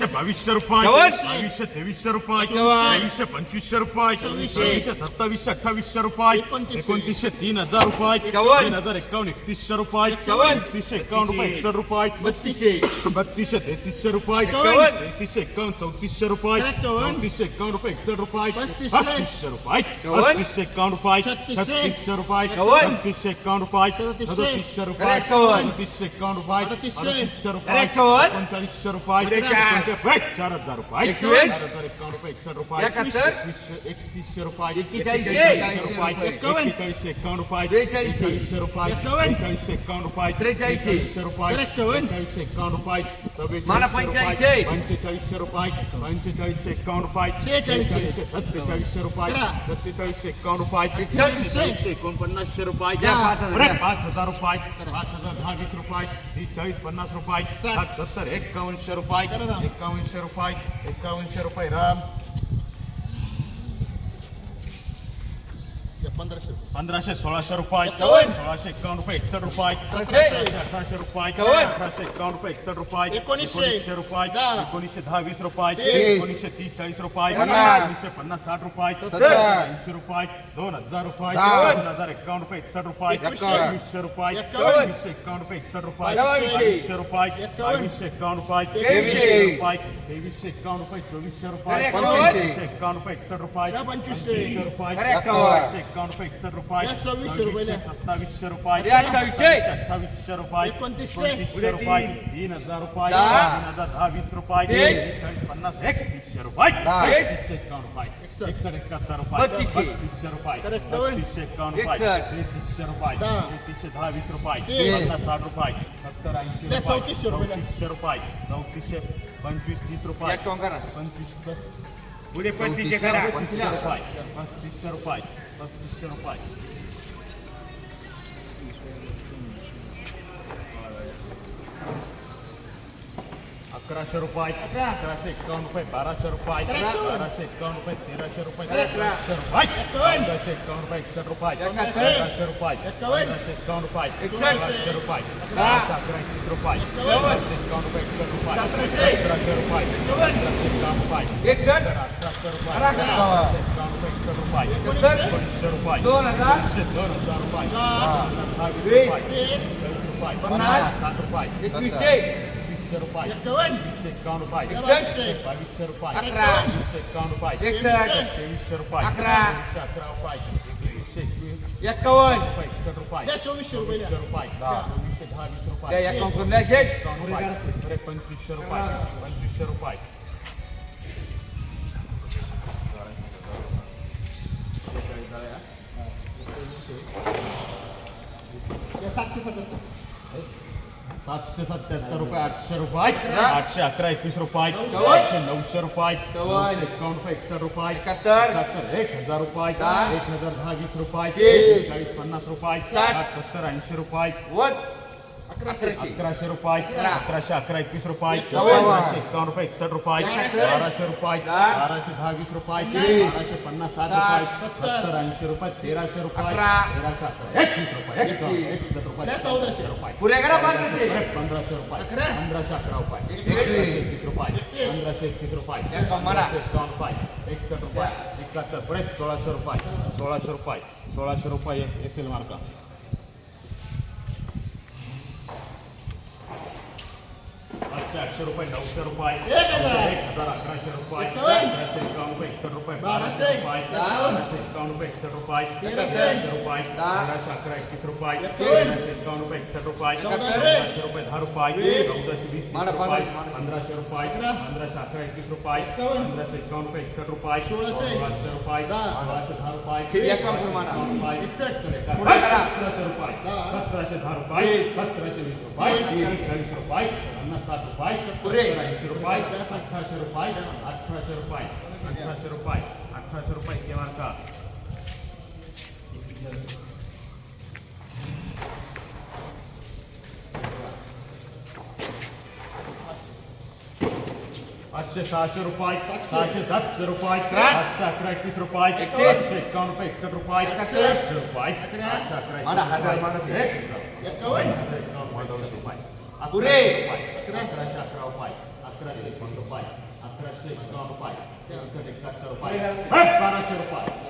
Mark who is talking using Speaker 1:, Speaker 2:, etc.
Speaker 1: एकशे बावीसशे रुपये. बावीसशे तेवीसशे रुपये. तेवीसशे पंचवीसशे रुपये.
Speaker 2: सव्वीसशे
Speaker 1: सत्तावीसशे अठ्ठावीसशे रुपये
Speaker 2: एकोणतीसशे.
Speaker 1: तीन हजार रुपये. तीन हजार एकावन्न एकतीसशे रुपये. एकतीसशे एकावन्न रुपये एकसष्ट रुपये
Speaker 3: बत्तीसशे
Speaker 1: बत्तीसशे तेहतीसशे रुपये. तेहतीसशे एकावन्न चौतीसशे रुपये. चौतीसशे एकावन्न रुपये एकसष्ट रुपये
Speaker 2: पस्तीसशे.
Speaker 1: रुपये. पस्तीसशे एकावन्न रुपये
Speaker 2: छत्तीसशे.
Speaker 1: रुपये. छत्तीसशे एकावन्न रुपये
Speaker 2: सदतीसशे.
Speaker 1: रुपये. सदतीसशे एकावन्न रुपये.
Speaker 2: अडतीसशे
Speaker 1: रुपये. एकोणचाळीसशे रुपये
Speaker 3: त्रेचाळीस.
Speaker 1: चार हज़ार रुपये एकावन्न रुपये एकसष्ट रुपये एकतीसशे रुपये
Speaker 3: एक्केचाळीसशे.
Speaker 1: रुपये. एक्केचाळीसशे एकावन्न रुपये
Speaker 3: बेचाळीसशे.
Speaker 1: रुपये
Speaker 2: एक्कावन्न.
Speaker 1: एकावन्न रुपये
Speaker 3: त्रेचाळीसशे.
Speaker 1: रुपये
Speaker 2: एक्कावन्न.
Speaker 1: एकावन्न रुपये
Speaker 3: मला
Speaker 1: रुपये. पंचेचाळीसशे रुपये पंचेचाळीसशे एकावन्न रुपये
Speaker 2: शेहेचाळीसशे.
Speaker 1: शेहेचाळीसशे सत्तेचाळीसशे रुपये सत्तेचाळीसशे एकावन्न रुपये
Speaker 2: एकसष्ट.
Speaker 1: एकोणपन्नासशे रुपये
Speaker 3: पाच हज़ार,
Speaker 1: अरे,
Speaker 3: द्या.
Speaker 1: पाच हज़ार रुपये पाच हज़ार दहा वीस रुपये तीस चाळीस पन्नास रुपये
Speaker 2: साठ.
Speaker 1: साठ सत्तर एक्कावनशे रुपये
Speaker 2: करा ना.
Speaker 1: एक्कावनशे रुपये एक्कावनशे रुपये राम
Speaker 2: पंधराशे
Speaker 1: पंधराशे सोळाशे रुपये. सोळाशे एकावन्न रुपये एकसष्ट रुपये अठराशे रुपये. अठराशे एकावन्न रुपये एकसष्ट रुपये
Speaker 2: एकोणीसशे.
Speaker 1: रुपये. एकोणीसशे दहा वीस रुपये. एकोणीसशे तीस चाळीस रुपये. एकोणीसशे पन्नास साठ रुपये. ऐंशी रुपये दोन हजार रुपये. दोन हजार एकावन्न रुपये एकसष्ट रुपये. एकवीसशे रुपये. एकवीसशे एकावन्न रुपये एकसष्ट रुपये.
Speaker 3: बावीसशे
Speaker 1: रुपये. बावीसशे एकावन्न रुपये. रुपये तेवीसशे एकावन्न रुपये चोवीसशे रुपये. पंचवीसशे एकावन्न रुपये एकसष्ट रुपये
Speaker 2: पंचवीसशे.
Speaker 1: रुपये
Speaker 3: एक्कावन्न.
Speaker 1: पंचवीसशे एकसष्ट रुपये. सत्तावीसशे रुपये
Speaker 3: अठ्ठावीसशे.
Speaker 1: रुपये
Speaker 2: एकोणतीसशे.
Speaker 1: रुपये
Speaker 3: तीन.
Speaker 1: हजार रुपये. तीन हजार दहा वीस रुपये पन्नास एकतीसशे रुपये
Speaker 3: दहा.
Speaker 1: एकतीसशे एकावन्न रुपये
Speaker 2: एकसष्ट.
Speaker 1: एकाहत्तर रुपये
Speaker 3: बत्तीसशे.
Speaker 1: बत्तीसशे रुपये
Speaker 2: एक्कावन्न.
Speaker 1: बत्तीसशे एकावन्न रुपये. तेहतीसशे रुपये
Speaker 2: दहा.
Speaker 1: तेहतीसशे दहा वीस रुपये. पन्नास साठ रुपये सत्तर ऐंशी रुपये
Speaker 2: चौतीसशे रुपये.
Speaker 1: चौतीसशे रुपये चौतीसशे पंचवीस तीस रुपये
Speaker 3: एक्कावन्न करा.
Speaker 1: पंचवीस
Speaker 3: पुढे पस्तीसशे
Speaker 1: पस्तीसशे
Speaker 3: करा
Speaker 1: रुपये पस्तीसशे रुपये पस्तीसशे रुपये अकराशे रुपये
Speaker 2: अकरा.
Speaker 1: अकराशे एकावन्न रुपये बाराशे रुपये
Speaker 2: अकरा.
Speaker 1: बाराशे एकावन्न रुपये तेराशे रुपये
Speaker 3: अकरा.
Speaker 1: चौदाशे रुपये
Speaker 2: एक्कावन्न.
Speaker 1: चौदाशे एकावन्न रुपये एकसष्ट रुपये
Speaker 3: एकाहत्तर.
Speaker 1: पंधराशे रुपये
Speaker 2: एक्कावन्न.
Speaker 1: पंधराशे एकावन्न रुपये
Speaker 3: एकसष्ट.
Speaker 1: सोळाशे रुपये
Speaker 3: दहा.
Speaker 1: अकरा एकतीस रुपये
Speaker 2: एक्कावन्न.
Speaker 1: पंधराशे एकावन्न रुपये एकसष्ट रुपये
Speaker 2: सतराशे.
Speaker 1: सतराशे रुपये पंधराशे एकावन्न रुपये
Speaker 3: एकसष्ट
Speaker 1: अठराशे रुपये
Speaker 3: अकरा.
Speaker 1: अठराशे एकावन्न रुपये एकसष्ट रुपये
Speaker 3: एकोणीसशे.
Speaker 1: एकोणीसशे रुपये
Speaker 3: दोन हजार
Speaker 1: एकशे दोन हजार रुपये
Speaker 2: दहा.
Speaker 1: दहावीस
Speaker 3: वीस.
Speaker 1: रुपये
Speaker 2: तीस.
Speaker 1: चाळीस रुपये
Speaker 3: पन्नास.
Speaker 1: साठ रुपये
Speaker 3: एकवीसशे
Speaker 1: वीसशे रुपये
Speaker 2: एक्कावन्न.
Speaker 1: वीसशे
Speaker 2: सातशे
Speaker 1: सत्याहत्तर रुपये आठशे रुपये. आठशे अकरा एकवीस रुपये. आठशे नऊशे रुपये. एकावन्न रुपये एकसष्ट रुपये.
Speaker 3: एकाहत्तर.
Speaker 1: एक हजार रुपये. एक हजार दहा वीस रुपये. चाळीस पन्नास रुपये.
Speaker 3: साठ.
Speaker 1: सत्तर ऐंशी रुपये.
Speaker 2: अकराशे
Speaker 1: रुपये
Speaker 3: अकरा.
Speaker 1: अकराशे अकरा एकवीस रुपये. बाराशे एकावन्न रुपये एकसष्ट रुपये. बाराशे रुपये. बाराशे दहा वीस रुपये. बाराशे पन्नास साठ. रुपये सत्तर ऐंशी रुपये तेराशे रुपये. तेराशे अकरा एकवीस रुपये
Speaker 3: एकवीस.
Speaker 1: एकसष्ट
Speaker 2: चौदाशे.
Speaker 1: रुपये
Speaker 3: पंधराशे
Speaker 1: रुपये. पंधराशे अकरा रुपये
Speaker 3: एकवीस.
Speaker 1: पंधराशे एकवीस रुपये. पंधराशे एकतीस रुपये. पंधराशे एकावन्न रुपये एकसष्ट रुपये एकाहत्तर बरेच सोळाशे रुपये सोळाशे रुपये सोळाशे रुपये एस एल मार्का आठशे रुपये नऊशे रुपये
Speaker 2: एक हजार.
Speaker 1: अकराशे रुपये. अकराशे एकावन्न रुपये एकसष्ट रुपये
Speaker 2: बाराशे.
Speaker 1: रुपये. बाराशे एकावन्न रुपये एकसष्ट रुपये
Speaker 2: तेराशे.
Speaker 1: रुपये. तेराशे अकरा एकवीस रुपये. तेराशे एकावन्न रुपये एकसष्ट रुपये
Speaker 2: चौदाशे.
Speaker 1: रुपये दहा रुपये
Speaker 2: वीस.
Speaker 1: चौदाशे वीस रुपये
Speaker 3: पंधराशे,
Speaker 1: रुपये. पंधराशे अकरा एकवीस रुपये. पंधराशे एकावन्न रुपये एकसष्ट रुपये
Speaker 2: सोळाशे.
Speaker 1: सोळाशे रुपये
Speaker 2: दहा.
Speaker 1: सोळाशे दहा रुपये
Speaker 3: ठीक आहे, एकावन्न करून माडा.
Speaker 1: पन्नासात रुपये ऐंशी रुपये अठराशे रुपये अठराशे रुपये अठराशे रुपये अठराशे रुपये क्रमांक पाचशे सहाशे रुपये सहाशे सातशे रुपये आठशे अकरा एकवीस रुपये एकशे एक्कावन्न रुपये एकसष्ट रुपये एकशे रुपये अकरा. रुपये अकरा पाय अकराशे अकरा पाय अकराशे एकोणपाय अकराशे एकावन्न पाय एकसष्ट एकाहत्तर पाय बाराशे रुपये.